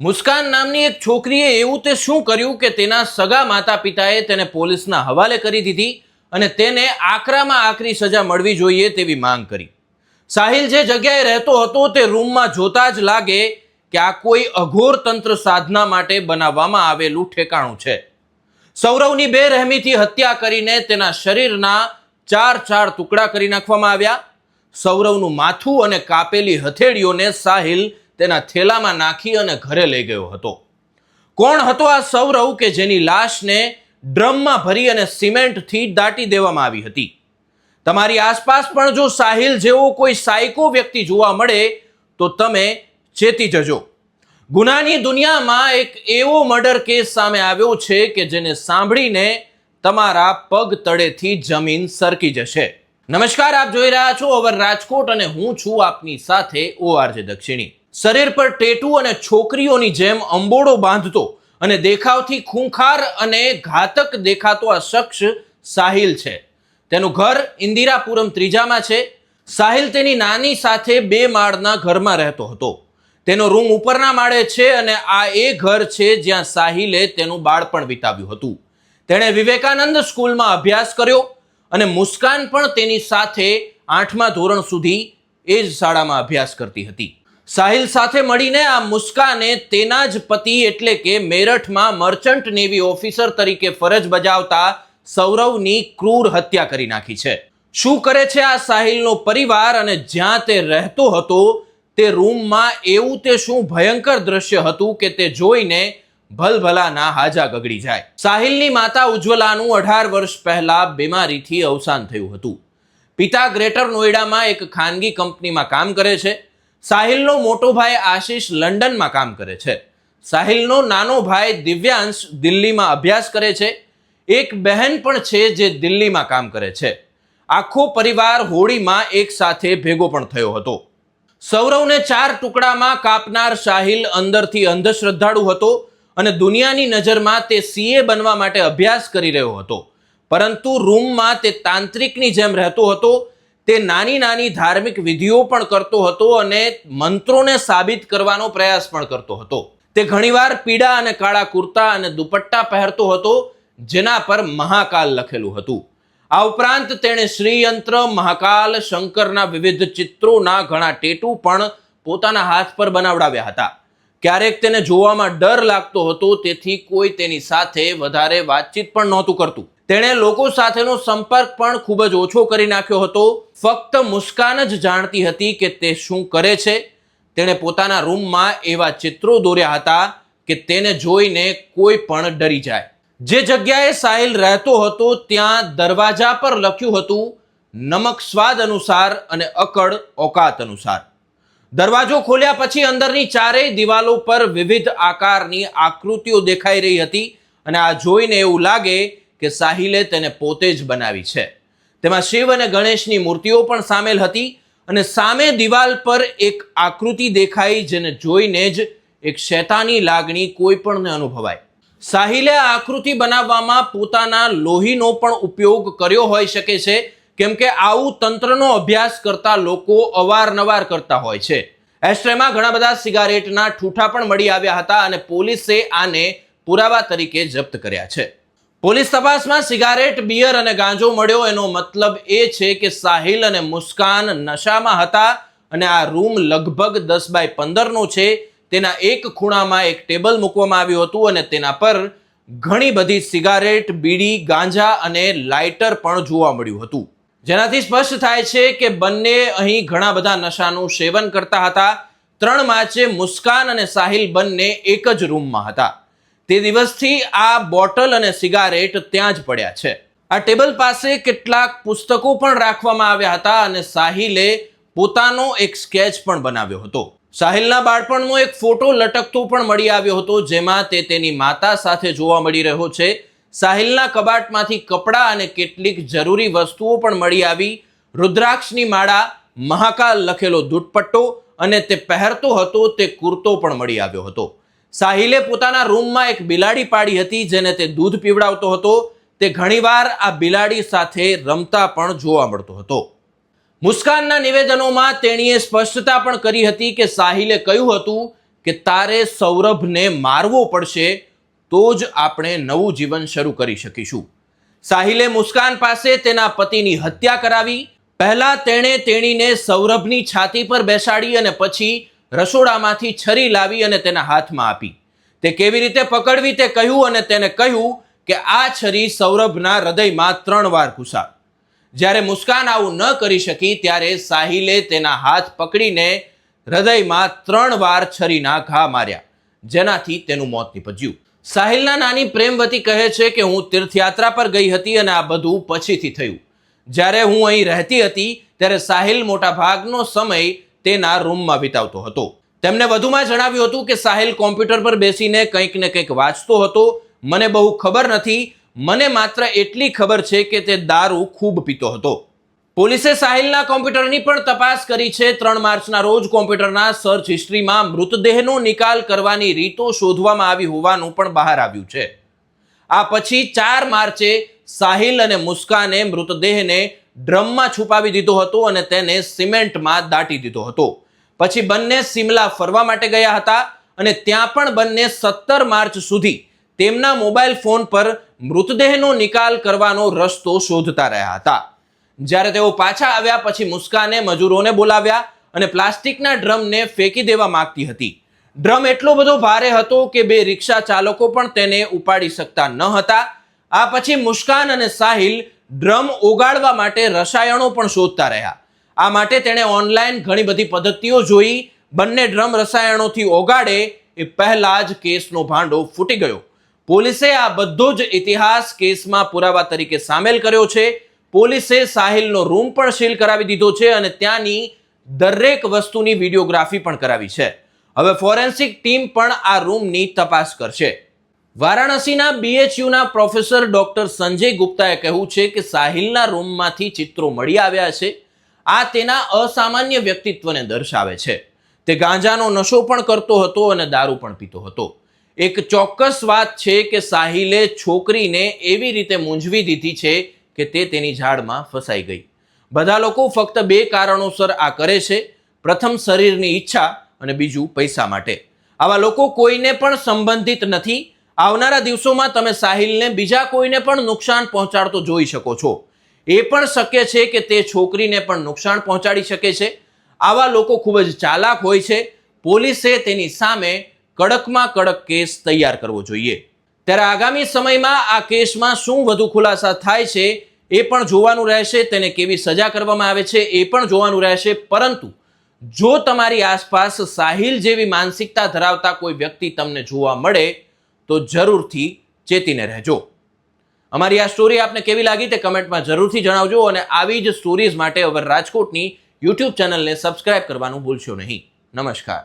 મુસ્કાન નામની એક છોકરીએ એવું તે શું કર્યું કે તેના સગા માતા પિતાએ તેને પોલીસના હવાલે કરી દીધી અને તેને આકરામાં આકરી સજા મળવી જોઈએ તેવી માંગ કરી. સાહિલ જે જગ્યાએ રહેતો હતો તે રૂમમાં જોતા જ લાગે કે આ કોઈ અઘોર તંત્ર સાધના માટે બનાવવામાં આવેલું ઠેકાણું છે. સૌરવની બેરહેમીથી હત્યા કરીને તેના શરીરના ચાર ચાર ટુકડા કરી નાખવામાં આવ્યા. સૌરવનું માથું અને કાપેલી હથેળીઓને સાહિલ તેના થેલામાં નાખી અને ઘરે લઈ ગયો હતો. કોણ હતો આ સૌરવ કે જેની લાશને ડ્રમમાં ભરી અને સિમેન્ટથી દાટી દેવામાં આવી હતી? તમારી આસપાસ પણ જો સાહિલ જેવો કોઈ સાયકો વ્યક્તિ જોવા મળે, તો તમે ચેતી જજો. ગુનાની દુનિયામાં એક એવો મર્ડર કેસ સામે આવ્યો છે કે જેને સાંભળીને તમારા પગ તળેથી જમીન સરકી જશે. નમસ્કાર, આપ જોઈ રહ્યા છો અવર રાજકોટ અને હું છું આપની સાથે ઓઆરજે દક્ષિણી. શરીર પર ટેટુ અને છોકરીઓની જેમ અંબોડો બાંધતો અને દેખાવથી ખૂંખાર અને ઘાતક દેખાતો આ શખ્સ સાહિલ છે. તેનું ઘર ઇન્દિરાપુરમ ત્રીજામાં છે. સાહિલ તેની નાની સાથે બે માળના ઘરમાં રહેતો હતો. તેનો રૂમ ઉપરના માળે છે અને આ એ ઘર છે જ્યાં સાહિલે તેનું બાળપણ વિતાવ્યું હતું. તેણે વિવેકાનંદ સ્કૂલમાં અભ્યાસ કર્યો અને મુસ્કાન પણ તેની સાથે આઠમા ધોરણ સુધી એ જ શાળામાં અભ્યાસ કરતી હતી. સાહિલ સાથે મળીને આ મુસ્કાને તેના જ પતિ એટલે કે મેરઠમાં મર્ચન્ટ નેવી ઓફિસર તરીકે ફરજ બજાવતા સૌરવની ક્રૂર હત્યા કરી નાખી છે. શું કરે છે આ સાહિલનો પરિવાર અને જ્યાં તે રહેતો હતો તે રૂમમાં એવું તે શું ભયંકર દ્રશ્ય હતું કે તે જોઈને ભલભલાના હાજા ગગડી જાય. સાહિલની માતા ઉજ્જવલાનું અઢાર વર્ષ પહેલા બીમારીથી અવસાન થયું હતું. પિતા ગ્રેટર નોઈડામાં એક ખાનગી કંપનીમાં કામ કરે છે. સાહિલનો મોટો ભાઈ આશીષ લંડનમાં કામ કરે છે. સાહિલનો નાનો ભાઈ દિવ્યાંશ દિલ્હીમાં અભ્યાસ કરે છે. એક બહેન પણ છે જે દિલ્હીમાં કામ કરે છે. આખો પરિવાર હોળીમાં એક સાથે ભેગો પણ થયો હતો. સૌરવને ચાર ટુકડામાં કાપનાર સાહિલ અંદરથી અંધશ્રદ્ધાળુ હતો અને દુનિયાની નજરમાં તે સીએ બનવા માટે અભ્યાસ કરી રહ્યો હતો. પરંતુ રૂમમાં તે તાંત્રિકની જેમ રહેતો હતો તે નાની નાની ધાર્મિક વિધિઓ પણ કરતો હતો અને મંત્રોને સાબિત કરવાનો પ્રયાસ પણ કરતો હતો. તે ઘણીવાર પીળા અને કાળા કુર્તા અને દુપટ્ટા પહેરતો હતો, જેના પર મહાકાલ લખેલું હતું. આ ઉપરાંત તેણે શ્રીયંત્ર, મહાકાલ, શંકરના વિવિધ ચિત્રોના ઘણા ટેટુ પણ પોતાના હાથ પર બનાવડાવ્યા હતા. ક્યારેક તેને જોવામાં ડર લાગતો હતો, તેથી કોઈ તેની સાથે વધારે વાતચીત પણ નહોતું કરતું. તેણે લોકો સાથેનો સંપર્ક પણ ખૂબ જ ઓછો કરી નાખ્યો હતો. ફક્ત મુસ્કાન જ જાણતી હતી કે તે શું કરે છે. તેણે પોતાના રૂમમાં એવા ચિત્રો દોર્યા હતા કે તેને જોઈને કોઈ પણ ડરી જાય. જે જગ્યાએ સાહિલ રહેતો હતો, ત્યાં દરવાજા પર લખ્યું હતું, નમક સ્વાદ અનુસાર અને અકડ ઓકાત અનુસાર. દરવાજો ખોલ્યા પછી અંદરની ચારેય દિવાલો પર વિવિધ આકારની આકૃતિઓ દેખાઈ રહી હતી અને આ જોઈને એવું લાગે કે સાહિલે તેને પોતે જ બનાવી છે. તેમાં શિવ અને ગણેશની મૂર્તિઓ પણ સામેલ હતી અને સામે દિવાલ પર એક આકૃતિ દેખાઈ જેને જોઈને જ એક શેતાની લાગણી કોઈ પણને અનુભવાય. સાહિલે આ આકૃતિ બનાવવામાં પોતાના લોહીનો પણ ઉપયોગ કર્યો હોઈ શકે છે કેમ કે આવું તંત્રનો અભ્યાસ કરતા લોકો અવારનવાર કરતા હોય છે. એસ્ટ્રેમાં ઘણા બધા સિગારેટના ઠૂઠા પણ મળી આવ્યા હતા અને પોલીસે આને પુરાવા તરીકે જપ્ત કર્યા છે. પોલીસ તપાસમાં સિગારેટ, બિયર અને ગાંજો મળ્યો એનો મતલબ એ છે કે સાહિલ અને મુસ્કાન નશામાં હતા અને આ રૂમ લગભગ દસ બાય પંદરનો છે. તેના એક ખૂણામાં એક ટેબલ મૂકવામાં આવ્યું હતું અને તેના પર ઘણી બધી સિગારેટ, બીડી, ગાંજા અને લાઇટર પણ જોવા મળ્યું હતું. જેનાથી સ્પષ્ટ થાય છે કે બંને અહીં ઘણા બધા નશાનું સેવન કરતા હતા. ત્રણ માર્ચે મુસ્કાન અને સાહિલ બંને એક જ રૂમમાં હતા. તે દિવસથી આ બોટલ અને સિગારેટ ત્યાં જ પડ્યા છે. આ ટેબલ પાસે કેટલાક પુસ્તકો પણ રાખવામાં આવ્યા હતા અને સાહિલે પોતાનો એક સ્કેચ પણ બનાવ્યો હતો. સાહિલના બાળપણનો એક ફોટો લટકતો પણ મળી આવ્યો હતો, જેમાં તે તેની માતા સાથે જોવા મળી રહ્યો છે. સાહિલના કબાટમાંથી કપડાં અને કેટલીક જરૂરી વસ્તુઓ પણ મળી આવી. રુદ્રાક્ષની માળા, મહાકાલ લખેલો દૂધપટ્ટો અને તે પહેરતો હતો, તે કુર્તો પણ મળી આવ્યો હતો. સાહિલે પોતાના રૂમમાં એક બિલાડી પાડી હતી, જેને તે દૂધ પીવડાવતો હતો. તે ઘણીવાર આ બિલાડી સાથે રમતા પણ જોવા મળતો હતો. મુસ્કાનના નિવેદનોમાં તેણીએ સ્પષ્ટતા પણ કરી હતી કે સાહિલે કહ્યું હતું કે, તારે સૌરભને મારવો પડશે તો જ આપણે નવું જીવન શરૂ કરી શકીશું. સાહિલે મુસ્કાન પાસે તેના પતિની હત્યા કરાવી. પહેલા તેણે તેણીને સૌરભની છાતી પર બેસાડી અને પછી રસોડામાંથી છરી લાવી અને તેના હાથમાં આપી. તે કેવી રીતે પકડવી તે કહ્યું અને તેને કહ્યું કે આ છરી સૌરભના હૃદયમાં ત્રણ વાર ઘુસા. જ્યારે મુસ્કાન આવું ન કરી શકી ત્યારે સાહિલે તેના હાથ પકડીને હૃદયમાં ત્રણ વાર છરીના ઘા માર્યા. જેનાથી તેનું મોત નીપજ્યું. સાહિલના નાની પ્રેમવતી કહે છે કે હું તીર્થયાત્રા પર ગઈ હતી અને આ બધું પછીથી થયું. જ્યારે હું અહીં રહેતી હતી, ત્યારે સાહિલ મોટા ભાગનો સમય તેના રૂમમાં વિતાવતો હતો. તેમને વધુમાં જણાવ્યું હતું કે સાહિલ કોમ્પ્યુટર પર બેસીને કંઈક ને કંઈક વાંચતો હતો. મને બહુ ખબર નથી. મને માત્ર એટલી ખબર છે કે તે દારૂ ખૂબ પીતો હતો. પોલીસે સાહિલના કોમ્પ્યુટરની પણ તપાસ કરી છે. ત્રણ માર્ચના રોજ કોમ્પ્યુટરના સર્ચ હિસ્ટ્રીમાં મૃતદેહનો નિકાલ કરવાની રીતો શોધવામાં આવી હોવાનું પણ બહાર આવ્યું છે. આ પછી ચાર માર્ચે સાહિલ અને મુસ્કાને મૃતદેહને ડ્રમમાં છુપાવી દીધો હતો અને તેને સિમેન્ટમાં દાટી દીધો હતો. પછી બંને સિમલા ફરવા માટે ગયા હતા અને ત્યાં પણ બંને સત્તર માર્ચ સુધી તેમના મોબાઈલ ફોન પર મૃતદેહનો નિકાલ કરવાનો રસ્તો શોધતા રહ્યા હતા. જ્યારે તેઓ પાછા આવ્યા પછી મુસ્કાને મજૂરોને બોલાવ્યા અને પ્લાસ્ટિકના ડ્રમને ફેંકી દેવા માંગતી હતી. ડ્રમ એટલો બધો ભારે હતો કે બે રિક્ષા ચાલકો પણ તેને ઉપાડી શકતા ન હતા. આ પછી મુસ્કાન અને સાહિલ ડ્રમ ઓગાળવા માટે રસાયણો પણ શોધતા રહ્યા. આ માટે તેણે ઓનલાઈન ઘણી બધી પદ્ધતિઓ જોઈ. બંને ડ્રમ રસાયણોથી ઓગાડે એ પહેલા જ કેસનો ભાંડો ફૂટી ગયો. પોલીસે આ બધો જ ઇતિહાસ કેસમાં પુરાવા તરીકે સામેલ કર્યો છે. પોલીસે સાહિલનો રૂમ પણ સીલ કરાવી દીધો છે અને ત્યાંની દરેક વસ્તુની વિડીયોગ્રાફી પણ કરાવી છે. હવે ફોરેન્સિક ટીમ પણ આ રૂમની તપાસ કરશે. વારાણસીના બીએચયુના પ્રોફેસર ડોક્ટર સંજય ગુપ્તાએ કહ્યું છે કે સાહિલના રૂમમાંથી ચિત્રો મળી આવ્યા છે. આ તેના અસામાન્ય વ્યક્તિત્વને દર્શાવે છે. તે ગાંજાનો નશો પણ કરતો હતો અને દારૂ પણ પીતો હતો. એક ચોક્કસ વાત છે કે સાહિલે છોકરીને એવી રીતે મૂંઝવી દીધી છે કે તે તેની ઝાડમાં ફસાઈ ગઈ. બધા લોકો ફક્ત બે કારણોસર આ કરે છે. પ્રથમ, શરીરની ઈચ્છા અને બીજું, પૈસા માટે. આવા લોકો કોઈને પણ સંબંધિત નથી. આવનારા દિવસોમાં તમે સાહિલને બીજા કોઈને પણ નુકસાન પહોંચાડતો જોઈ શકો છો. એ પણ શક્ય છે કે તે છોકરીને પણ નુકસાન પહોંચાડી શકે છે. આવા લોકો ખૂબ જ ચાલાક હોય છે. પોલીસે તેની સામે કડકમાં કડક કેસ તૈયાર કરવો જોઈએ. ત્યારે આગામી સમયમાં આ કેસમાં શું વધુ ખુલાસા થાય છે એ પણ જોવાનું રહેશે, તેને કેવી સજા કરવામાં આવે છે એ પણ જોવાનું રહેશે, પરંતુ જો તમારી આસપાસ સાહિલ જેવી માનસિકતા ધરાવતા કોઈ વ્યક્તિ તમને જોવા મળે, તો જરૂરથી ચેતીને રહેજો. અમારી આ સ્ટોરી આપને કેવી લાગી તે કમેન્ટમાં જરૂરથી જણાવજો અને આવી જ સ્ટોરીઝ માટે અવર રાજકોટની યુટ્યુબ ચેનલને સબસ્ક્રાઇબ કરવાનું ભૂલશો નહીં. નમસ્કાર.